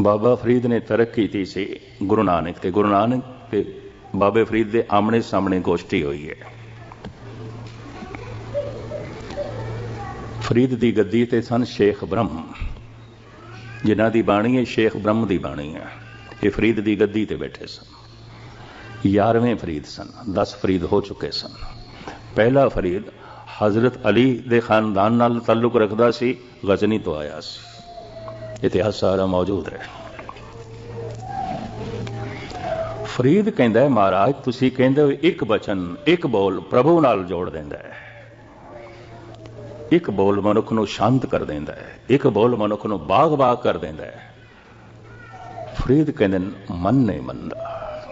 ਬਾਬਾ ਫਰੀਦ ਨੇ ਤਰਕ ਕੀਤੀ ਸੀ ਗੁਰੂ ਨਾਨਕ ਤੇ। ਗੁਰੂ ਨਾਨਕ ਤੇ ਬਾਬੇ ਫਰੀਦ ਦੇ ਆਮਣੇ ਸਾਹਮਣੇ ਗੋਸ਼ਟੀ ਹੋਈ ਹੈ। ਫਰੀਦ ਦੀ ਗੱਦੀ ਤੇ ਸਨ ਸ਼ੇਖ ਬ੍ਰਹਮ। ਜਿਨ੍ਹਾਂ ਦੀ ਬਾਣੀ ਹੈ ਸ਼ੇਖ ਬ੍ਰਹਮ ਦੀ ਬਾਣੀ ਹੈ। ਇਹ ਫਰੀਦ ਦੀ ਗੱਦੀ ਤੇ ਬੈਠੇ ਸਨ। 11ਵੇਂ ਫਰੀਦ ਸਨ। 10 ਫਰੀਦ ਹੋ ਚੁੱਕੇ ਸਨ। ਪਹਿਲਾ ਫਰੀਦ ਹਜ਼ਰਤ ਅਲੀ ਦੇ ਖਾਨਦਾਨ ਨਾਲ ਤਾਲੁਕ ਰੱਖਦਾ ਸੀ, ਗਜ਼ਨੀ ਤੋਂ ਆਇਆ ਸੀ। ਇਤਿਹਾਸ ਸਾਰਾ ਮੌਜੂਦ ਹੈ ਫਰੀਦ ਕਹਿੰਦਾ ਹੈ, ਮਹਾਰਾਜ, ਤੁਸੀਂ ਕਹਿੰਦੇ ਹੋ ਇੱਕ ਬਚਨ, ਇੱਕ ਬੋਲ ਪ੍ਰਭੂ ਨਾਲ ਜੋੜ ਦਿੰਦਾ ਹੈ। ਇੱਕ ਬੋਲ ਮਨੁੱਖ ਨੂੰ ਸ਼ਾਂਤ ਕਰ ਦਿੰਦਾ ਹੈ, ਇੱਕ ਬੋਲ ਮਨੁੱਖ ਨੂੰ ਬਾਗ-ਬਾਗ ਕਰ ਦਿੰਦਾ ਹੈ। ਫਰੀਦ ਕਹਿੰਦੇ ਮਨ ਨਹੀਂ ਮੰਨਦਾ,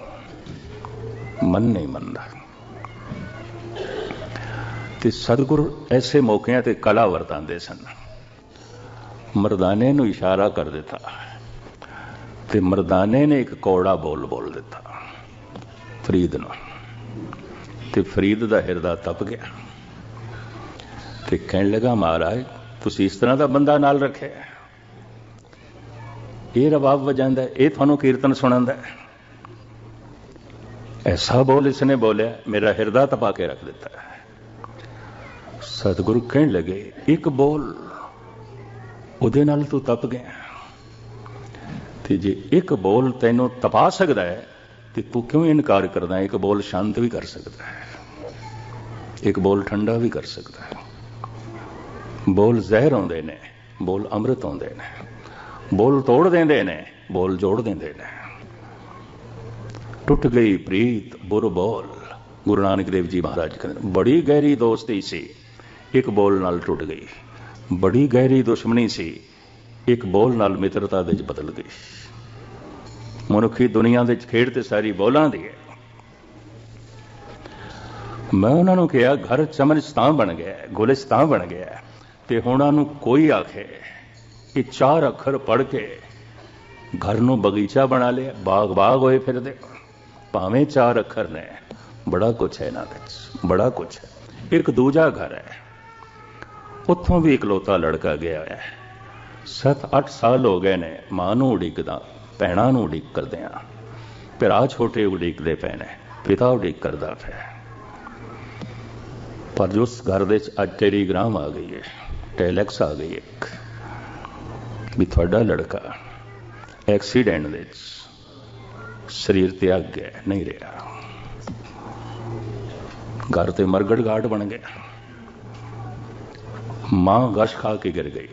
ਮਨ ਨਹੀਂ ਮੰਨਦਾ। ਤੇ ਸਤਿਗੁਰ ਐਸੇ ਮੌਕਿਆਂ ਤੇ ਕਲਾ ਵਰਤਾਂਦੇ ਸਨ। ਮਰਦਾਨੇ ਨੂੰ ਇਸ਼ਾਰਾ ਕਰ ਦਿੱਤਾ। ਤੇ ਮਰਦਾਨੇ ਨੇ ਇੱਕ ਕੌੜਾ ਬੋਲ ਬੋਲ ਦਿੱਤਾ, ਫਰੀਦ ਨੂੰ। ਤੇ ਫਰੀਦ ਦਾ ਹਿਰਦਾ ਤਪ ਗਿਆ। ਤੇ ਕਹਿਣ ਲੱਗਾ, ਮਹਾਰਾਜ, ਤੁਸੀਂ ਇਸ ਤਰ੍ਹਾਂ ਦਾ ਬੰਦਾ ਨਾਲ ਰੱਖਿਆ ਇਹ ਰਬਾਬ ਵਜਾਉਂਦਾ ਇਹ ਤੁਹਾਨੂੰ ਕੀਰਤਨ ਸੁਣਾਉਂਦਾ ਹੈ। ਐਸਾ ਬੋਲ ਇਸਨੇ ਬੋਲਿਆ, ਮੇਰਾ ਹਿਰਦਾ ਤਪਾ ਕੇ ਰੱਖ ਦਿੱਤਾ ਸਤਿਗੁਰੂ ਕਹਿਣ ਲੱਗੇ, ਇੱਕ ਬੋਲ ਉਹਦੇ ਨਾਲ ਤੂੰ ਤਪ ਗਿਆ। ਤੇ ਜੇ ਇੱਕ ਬੋਲ ਤੈਨੂੰ ਤਪਾ ਸਕਦਾ ਹੈ ਤੇ ਤੂੰ ਕਿਉਂ ਇਨਕਾਰ ਕਰਦਾ ਹੈ? ਇੱਕ ਬੋਲ ਸ਼ਾਂਤ ਵੀ ਕਰ ਸਕਦਾ ਹੈ। ਇੱਕ ਬੋਲ ਠੰਡਾ ਵੀ ਕਰ ਸਕਦਾ ਹੈ। ਬੋਲ ਜ਼ਹਿਰ ਆਉਂਦੇ ਨੇ ਬੋਲ ਅੰਮ੍ਰਿਤ ਆਉਂਦੇ ਨੇ ਬੋਲ ਤੋੜ ਦਿੰਦੇ ਨੇ ਬੋਲ ਜੋੜ ਦਿੰਦੇ ਨੇ। ਟੁੱਟ ਗਈ ਪ੍ਰੀਤ ਬੁਰ ਬੋਲ ਗੁਰੂ ਨਾਨਕ ਦੇਵ ਜੀ ਮਹਾਰਾਜ ਕਹਿੰਦੇ ਨੇ, ਬੜੀ ਗਹਿਰੀ ਦੋਸਤੀ ਸੀ। ਇੱਕ ਬੋਲ ਨਾਲ ਟੁੱਟ ਗਈ। ਬੜੀ ਗਹਿਰੀ ਦੁਸ਼ਮਣੀ ਸੀ। ਇੱਕ ਬੋਲ ਨਾਲ ਮਿੱਤਰਤਾ ਦੇ ਵਿੱਚ ਬਦਲ ਗਈ। ਮਨੁੱਖੀ ਦੁਨੀਆ ਦੇ ਵਿੱਚ ਖੇਡ ਤੇ ਸਾਰੀ ਬੋਲਾਂ ਦੀ ਹੈ। ਮੈਂ ਉਹਨਾਂ ਨੂੰ ਕਿਹਾ, ਘਰ ਚਮਨਸਤਾਨ ਬਣ ਗਿਆ ਗੁਲਿਸਤਾਨ ਬਣ ਗਿਆ ਤੇ ਹੁਣ ਉਹਨਾਂ ਨੂੰ ਕੋਈ ਆਖੇ ਕਿ ਚਾਰ ਅੱਖਰ ਪੜ ਕੇ ਘਰ ਨੂੰ ਬਗੀਚਾ ਬਣਾ ਲਿਆ। ਬਾਗ ਬਾਗ ਹੋਏ ਫਿਰਦੇ। ਭਾਵੇਂ ਚਾਰ ਅੱਖਰ ਨੇ, ਬੜਾ ਕੁਛ ਹੈ ਇਹਨਾਂ ਵਿੱਚ, ਬੜਾ ਕੁਛ ਹੈ। ਇੱਕ ਦੂਜਾ ਘਰ ਹੈ। ਉੱਥੋਂ ਵੀ ਇਕਲੌਤਾ ਲੜਕਾ ਗਿਆ ਹੈ। 7-8 ਸਾਲ ਹੋ ਗਏ ਨੇ, ਮਾਂ ਨੂੰ ਉਡੀਕਦਾ, ਭੈਣਾਂ ਨੂੰ ਉਡੀਕ ਕਰਦੇ ਆ ਭਰਾ ਛੋਟੇ ਉਡੀਕਦੇ ਪਏ ਨੇ, ਪਿਤਾ ਉਡੀਕ ਕਰਦਾ ਪਿਆ ਪਰ ਜੋ ਉਸ ਘਰ ਦੇ ਵਿੱਚ ਅੱਜ ਟੈਲੀਗ੍ਰਾਮ ਆ ਗਈ ਹੈ, ਟੈਲੈਕਸ ਆ ਗਈ ਇੱਕ, ਵੀ ਤੁਹਾਡਾ ਲੜਕਾ ਐਕਸੀਡੈਂਟ ਦੇ ਵਿੱਚ ਸਰੀਰ ਤੇ ਅੱਗ ਗਿਆ ਨਹੀਂ ਰਿਹਾ। ਘਰ ਤੇ ਮਰਗੜ ਘਾਟ ਬਣ ਗਿਆ। ਮਾਂ ਗਸ਼ ਖਾ ਕੇ ਗਿਰ ਗਈ।